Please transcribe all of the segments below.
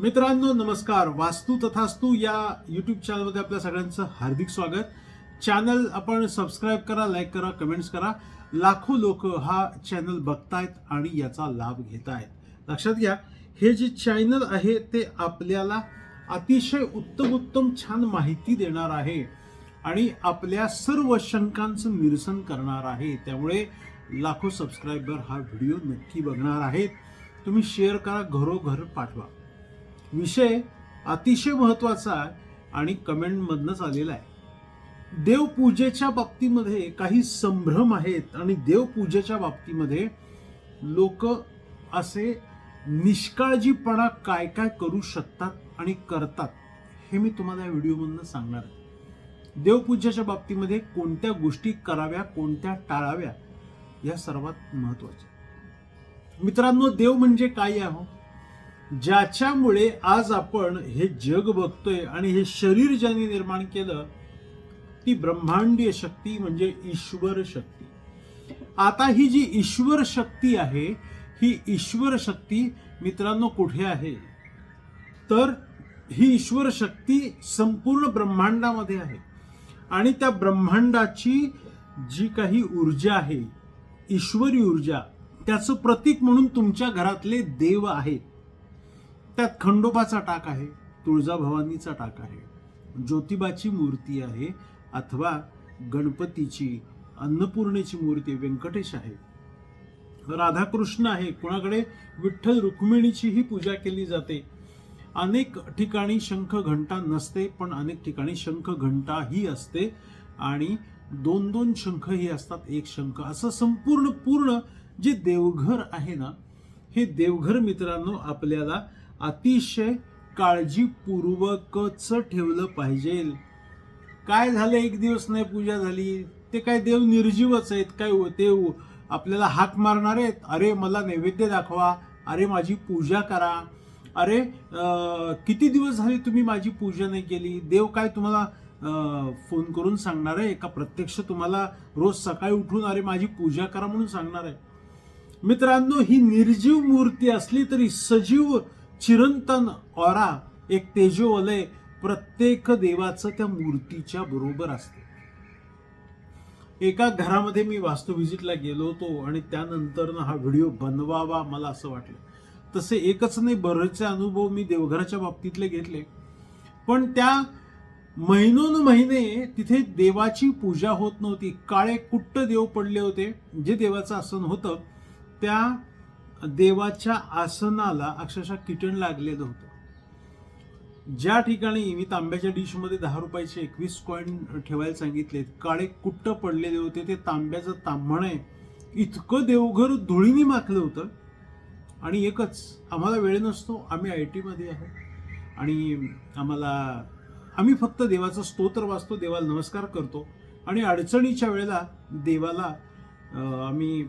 मित्रांनो नमस्कार. वास्तू तथास्तू या यूट्यूब चॅनलमध्ये आपल्या सगळ्यांचं हार्दिक स्वागत. चॅनल आपण सबस्क्राईब करा लाईक करा कमेंट्स करा. लाखो लोक हा चॅनल बघतायत आणि याचा लाभ घेत आहेत लक्षात घ्या हे जे चॅनल आहे ते आपल्याला अतिशय उत्तम उत्तम छान माहिती देणार आहे आणि आपल्या सर्व शंकांचं निरसन करणार आहे. त्यामुळे लाखो सबस्क्रायबर हा व्हिडिओ नक्की बघणार आहेत. तुम्ही शेअर करा घरोघर पाठवा. विषय अतिशय महत्त्वाचा आहे आणि कमेंटमधनंच आलेला आहे. देवपूजेच्या बाबतीमध्ये काही संभ्रम आहेत आणि देवपूजेच्या बाबतीमध्ये लोक असे निष्काळजीपणा काय काय करू शकतात आणि करतात हे मी तुम्हाला या व्हिडिओमधनं सांगणार आहे. देवपूजेच्या बाबतीमध्ये कोणत्या गोष्टी कराव्या कोणत्या टाळाव्या या सर्वात महत्त्वाच्या मित्रांनो देव म्हणजे काय आहे? हो ज्याच्यामुळे आज आपण हे जग बघतोय आणि हे शरीर ज्याने निर्माण केलं ती ब्रह्मांडीय शक्ती म्हणजे ईश्वर शक्ती. आता ही जी ईश्वर शक्ती आहे ही ईश्वर शक्ती मित्रांनो कुठे आहे? तर ही ईश्वर शक्ती संपूर्ण ब्रह्मांडामध्ये आहे. आणि त्या ब्रह्मांडाची जी काही ऊर्जा आहे ईश्वरी ऊर्जा त्याचं प्रतीक म्हणून तुमच्या घरातले देव आहेत. त्यात खंडोबाचा टाक आहे तुळजाभवानीचा टाक आहे ज्योतिबाची मूर्ती आहे अथवा गणपतीची अन्नपूर्णेची मूर्ती व्यंकटेश आहे. राधाकृष्ण आहे कोणाकडे? विठ्ठल रुक्मिणीचीही पूजा केली जाते. अनेक ठिकाणी शंख घंटा नसते पण अनेक ठिकाणी शंख घंटा ही असते आणि दोन दोन शंख ही असतात एक शंख. असं संपूर्ण पूर्ण जे देवघर आहे ना हे देवघर मित्रांनो आपल्याला अतिशय काळजीपूर्वकच ठेवलं पाहिजे. काय झालं? एक दिवस नाही पूजा झाली. ते काय देव निर्जीवच आहेत काय ते आपल्याला हाक मारणार आहेत? अरे मला नैवेद्य दाखवा. अरे माझी पूजा करा. अरे किती दिवस झाले तुम्ही माझी पूजा नाही केली? देव काय तुम्हाला फोन करून सांगणार आहे? का प्रत्यक्ष तुम्हाला रोज सकाळी उठून अरे माझी पूजा करा म्हणून सांगणार आहे? मित्रांनो ही निर्जीव मूर्ती असली तरी सजीव चिरंतन ऑरा एक तेजोवलय प्रत्येक देवाचं त्या मूर्तीच्या बरोबर असते. एका घरामध्ये मी वास्तू व्हिजिटला गेलो होतो आणि त्यानंतर हा व्हिडिओ बनवावा मला असं वाटलं. तसे एकच नाही बरेचसे अनुभव मी देवघराच्या बाबतीतले घेतले. पण त्या महिनोन महिने तिथे देवाची पूजा होत नव्हती. काळे कुट्ट देव पडले होते. जे देवाचं आसन होतं त्या देवाच्या आसनाला अक्षरशः किटण लागलेलं होतं. ज्या ठिकाणी मी तांब्याच्या डिशमध्ये दहा रुपयाचे एकवीस कॉईन ठेवायला सांगितले काळे कुट्ट पडलेले होते ते तांब्याचं तांबण आहे इतकं देवघर धुळीने माखलं होतं. आणि एकच आम्हाला वेळ नसतो आम्ही आय टीमध्ये आहे. आणि आम्हाला आम्ही फक्त देवाचं स्तोत्र वाचतो देवाला नमस्कार करतो. आणि अडचणीच्या वेळेला देवाला आम्ही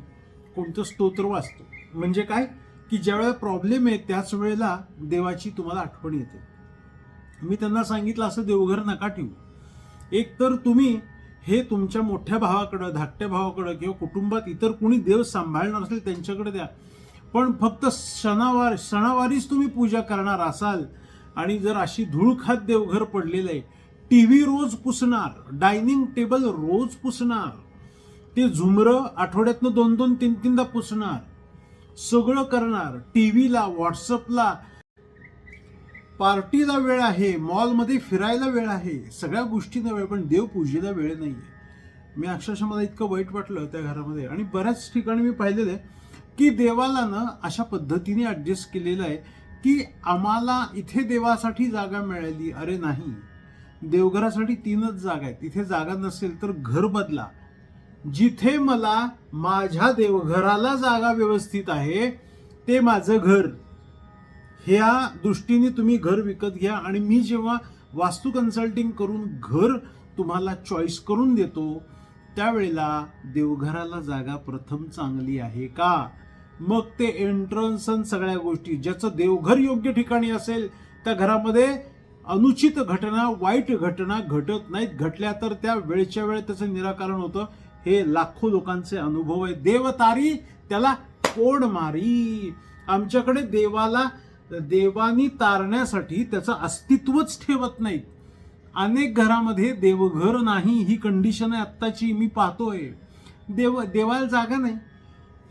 कोणतं स्तोत्र वाचतो. म्हणजे काय? की ज्यावेळेला प्रॉब्लेम आहे त्याच वेळेला देवाची तुम्हाला आठवण येते. मी त्यांना सांगितलं असं देवघर नका ठेवू. एक तर तुम्ही हे तुमच्या मोठ्या भावाकडं धाकट्या भावाकडं किंवा कुटुंबात इतर कुणी देव सांभाळणार असेल त्यांच्याकडे द्या. पण फक्त सणावार सणावारीच तुम्ही पूजा करणार असाल आणि जर अशी धूळ खात देवघर पडलेलं आहे टी व्ही रोज पुसणार डायनिंग टेबल रोज पुसणार ते झुमरं आठवड्यातनं दोन दोन तीन तीनदा पुसणार सगळं करणार. टी व्हीला व्हॉट्सअपला. पार्टीला वेळ आहे मॉलमध्ये फिरायला वेळ आहे सगळ्या गोष्टींना वेळ पण देवपूजेला वेळ नाही आहे मी अक्षरशः मला इतकं वाईट वाटलं त्या घरामध्ये. आणि बऱ्याच ठिकाणी मी पाहिलेलं आहे की देवाला ना अशा पद्धतीने ॲडजस्ट केलेलं आहे की आम्हाला इथे देवासाठी जागा मिळाली. अरे नाही. देवघरासाठी तीनच जागा आहेत. इथे जागा नसेल तर घर बदला. जिथे मला माझ्या देवघराला जागा व्यवस्थित आहे ते माझं घर. ह्या दृष्टीने तुम्ही घर विकत घ्या आणि मी जेव्हा वास्तू कन्सल्टिंग करून घर तुम्हाला चॉईस करून देतो त्यावेळेला देवघराला जागा प्रथम चांगली आहे का? मग ते एंट्रन्स सगळ्या गोष्टी ज्याचं देवघर योग्य ठिकाणी असेल त्या घरामध्ये अनुचित घटना वाईट घटना घटत नाहीत. घटल्या तर त्या वेळच्या वेळ त्याचं निराकरण होतं. हे लाखो लोकांचे अनुभव आहे देवतारी त्याला कोड मारी. आमच्याकडे देवाला देवानी तारण्यासाठी त्याचं अस्तित्वच ठेवत नाहीत. अनेक घरामध्ये देवघर नाही ही कंडिशन आहे आत्ताची मी पाहतोय. देव देवाला जागा नाही.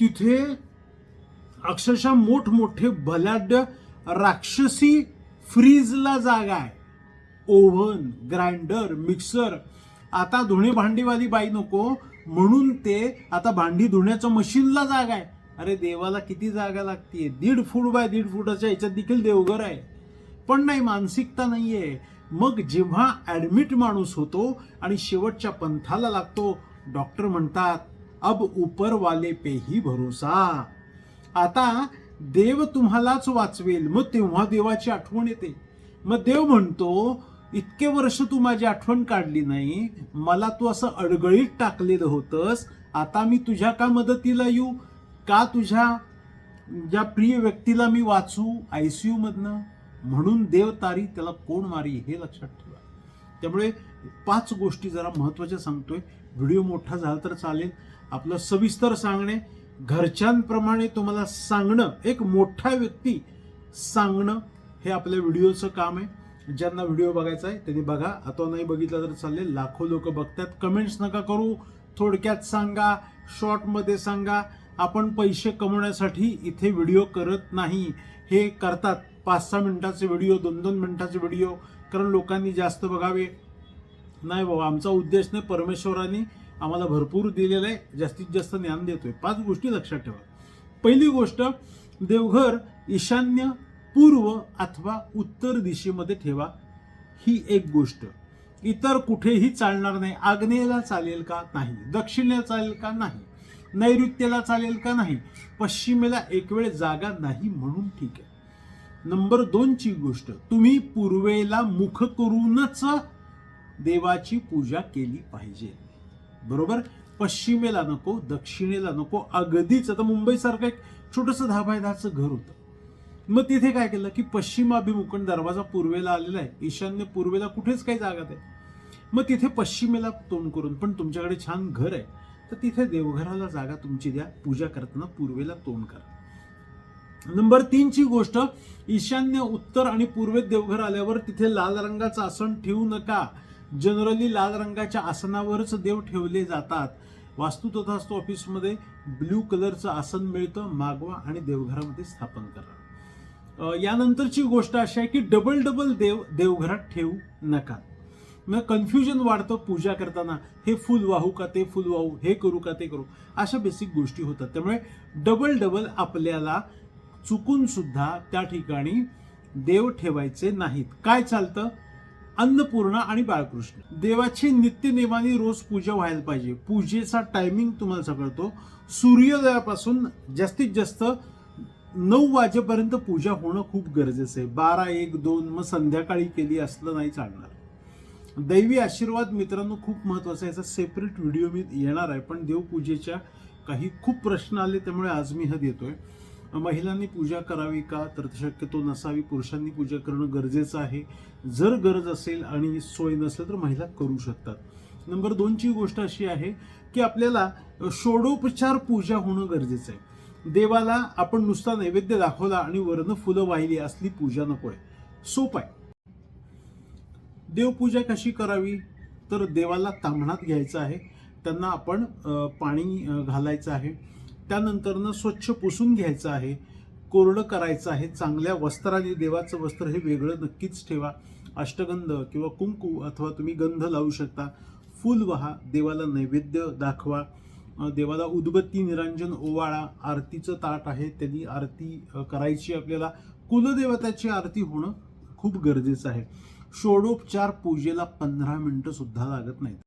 तिथे अक्षरशः मोठमोठे भलाढ्य राक्षसी फ्रीजला जागा आहे. ओव्हन ग्राइंडर मिक्सर आता धुणे भांडीवाली बाई नको. म्हणून ते आता भांडी धुण्याचं मशीनला जागा आहे. अरे देवाला किती जागा लागते दीड फूट बाय दीड फुटाच्या याच्यात देखील देवघर आहे. पण नाही मानसिकता नाही आहे मग जेव्हा ॲडमिट माणूस होतो आणि शेवटच्या पंथाला लागतो डॉक्टर म्हणतात अब उपरवाले पेही पे ही भरोसा. आता देव तुम्हालाच वाचवेल. मग तेव्हा देवाची आठवण येते. मग देव म्हणतो इतके वर्ष तू माझी आठवण काढली नाही मला तू असं अडगळीत टाकलेलं होतंस आता मी तुझ्या का मदतीला येऊ? का तुझ्या ज्या प्रिय व्यक्तीला मी वाचू आय सी मधनं? म्हणून देव तारी त्याला कोण मारी हे लक्षात ठेवा. त्यामुळे पाच गोष्टी जरा महत्त्वाच्या सांगतोय. व्हिडिओ मोठा झाला तर चालेल. आपलं सविस्तर सांगणे घरच्यांप्रमाणे तुम्हाला सांगणं एक मोठा व्यक्ती सांगणं हे आपल्या व्हिडिओचं काम आहे. ज्यांना व्हिडिओ बघायचा आहे त्यांनी बघा. आता नाही बघितला तर चालेल. लाखो लोक बघतात. कमेंट्स नका करू. थोडक्यात सांगा. शॉर्टमध्ये सांगा. आपण पैसे कमवण्यासाठी इथे व्हिडिओ करत नाही. हे करतात. पाच सहा मिनटाचे व्हिडिओ दोन दोन मिनटाचे व्हिडिओ. कारण लोकांनी जास्त बघावे. नाही बाबा आमचा उद्देश नाही परमेश्वरांनी आम्हाला भरपूर दिलेलं आहे. जास्तीत जास्त ज्ञान देतोय. पाच गोष्टी लक्षात ठेवा. पहिली गोष्ट देवघर ईशान्य पूर्व अथवा उत्तर दिशेमध्ये ठेवा. ही एक गोष्ट. इतर कुठेही चालणार नाही. आग्नेयला चालेल का? नाही. दक्षिणेला चालेल का? नाही. नैऋत्येला चालेल का? नाही. पश्चिमेला एक वेळ जागा नाही म्हणून ठीक आहे. नंबर दोनची गोष्ट. तुम्ही पूर्वेला मुख करूनच देवाची पूजा केली पाहिजे. बरोबर? पश्चिमेला नको दक्षिणेला नको अगदीच. आता मुंबईसारखं एक छोटंसं दहा बाय दहाचं घर होतं. मग तिथे काय केलं की पश्चिमाभिमुखन दरवाजा पूर्वेला आलेला आहे. ईशान्य पूर्वेला कुठेच काही जागा नाही. मग तिथे पश्चिमेला तोंड करून पण तुमच्याकडे छान घर आहे. तर तिथे देवघराला जागा तुमची द्या. पूजा करताना पूर्वेला तोंड करा. नंबर तीनची गोष्ट ईशान्य उत्तर आणि पूर्वेत देवघर आल्यावर तिथे लाल रंगाचं आसन ठेवू नका. जनरली लाल रंगाच्या आसनावरच देव ठेवले जातात. वास्तू तथास्तू ऑफिसमध्ये ब्ल्यू कलरचं आसन मिळतं. मागवा आणि देवघरामध्ये स्थापन करा. यानंतरची गोष्ट अशी आहे की डबल डबल देव देवघरात ठेवू नका. मग कन्फ्युजन वाढतं पूजा करताना. हे फुल वाहू का ते फुल वाहू हे करू का ते करू. अशा बेसिक गोष्टी होतात. त्यामुळे डबल डबल आपल्याला चुकून सुद्धा त्या ठिकाणी देव ठेवायचे नाहीत. काय चालतं? अन्नपूर्णा आणि बाळकृष्ण. देवाची नित्यनेमाने रोज पूजा व्हायला पाहिजे. पूजेचा टायमिंग तुम्हाला सांगतो सूर्योदयापासून जास्तीत जास्त नऊ वाजेपर्यंत पूजा होणं खूप गरजेचं आहे. बारा एक दोन मग संध्याकाळी केली असलं नाही चालणार. दैवी आशीर्वाद मित्रांनो खूप महत्त्वाचा आहे. याचा सेपरेट व्हिडिओ मी येणार आहे. पण देवपूजेच्या काही खूप प्रश्न आले त्यामुळे आज मी हा देतोय. महिलांनी पूजा करावी का? तर शक्यतो नसावी. पुरुषांनी पूजा करणं गरजेचं आहे. जर गरज असेल आणि सोय नसेल तर महिला करू शकतात. नंबर दोनची गोष्ट अशी आहे की आपल्याला षोडोपचार पूजा होणं गरजेचं आहे. देवाला आपण नुसता नैवेद्य दाखवला आणि वरनं फुलं वाहिली असली पूजा नको आहे सोप आहे. देवपूजा कशी करावी? तर देवाला तांबणात घ्यायचं आहे. त्यांना आपण पाणी घालायचं आहे. त्यानंतरनं स्वच्छ पुसून घ्यायचं आहे. कोरडं करायचं आहे. चांगल्या वस्त्राने देवाचं वस्त्र हे वेगळं नक्कीच ठेवा. अष्टगंध किंवा कुंकू अथवा तुम्ही गंध लावू शकता. फूल वहा. देवाला नैवेद्य दाखवा. देवाला उदबत्ती निरंजन ओवाळा आरतीचं ताट आहे त्यांनी आरती करायची आपल्याला. कुलदेवताची आरती होणं खूप गरजेचं आहे. षोडोपचार पूजेला पंधरा मिनटं सुद्धा लागत नाहीत.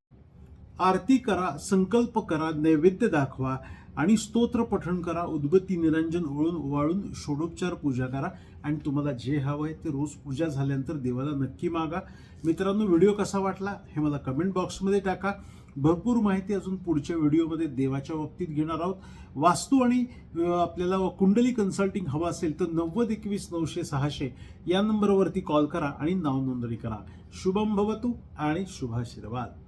आरती करा संकल्प करा नैवेद्य दाखवा आणि स्तोत्र पठण करा उद्बत्ती निरंजन ओळून ओवाळून षोडोपचार पूजा करा. आणि तुम्हाला जे हवं आहे ते रोज पूजा झाल्यानंतर देवाला नक्की मागा. मित्रांनो व्हिडिओ कसा वाटला हे मला कमेंट बॉक्समध्ये टाका. भरपूर माहिती अजून पुढच्या व्हिडिओमध्ये देवाच्या बाबतीत घेणार आहोत. वास्तू आणि आपल्याला कुंडली कन्सल्टिंग हवं असेल तर नव्वद एकवीस नऊशे सहाशे या नंबरवरती कॉल करा आणि नाव नोंदणी करा. शुभम भवतु आणि शुभाशीर्वाद.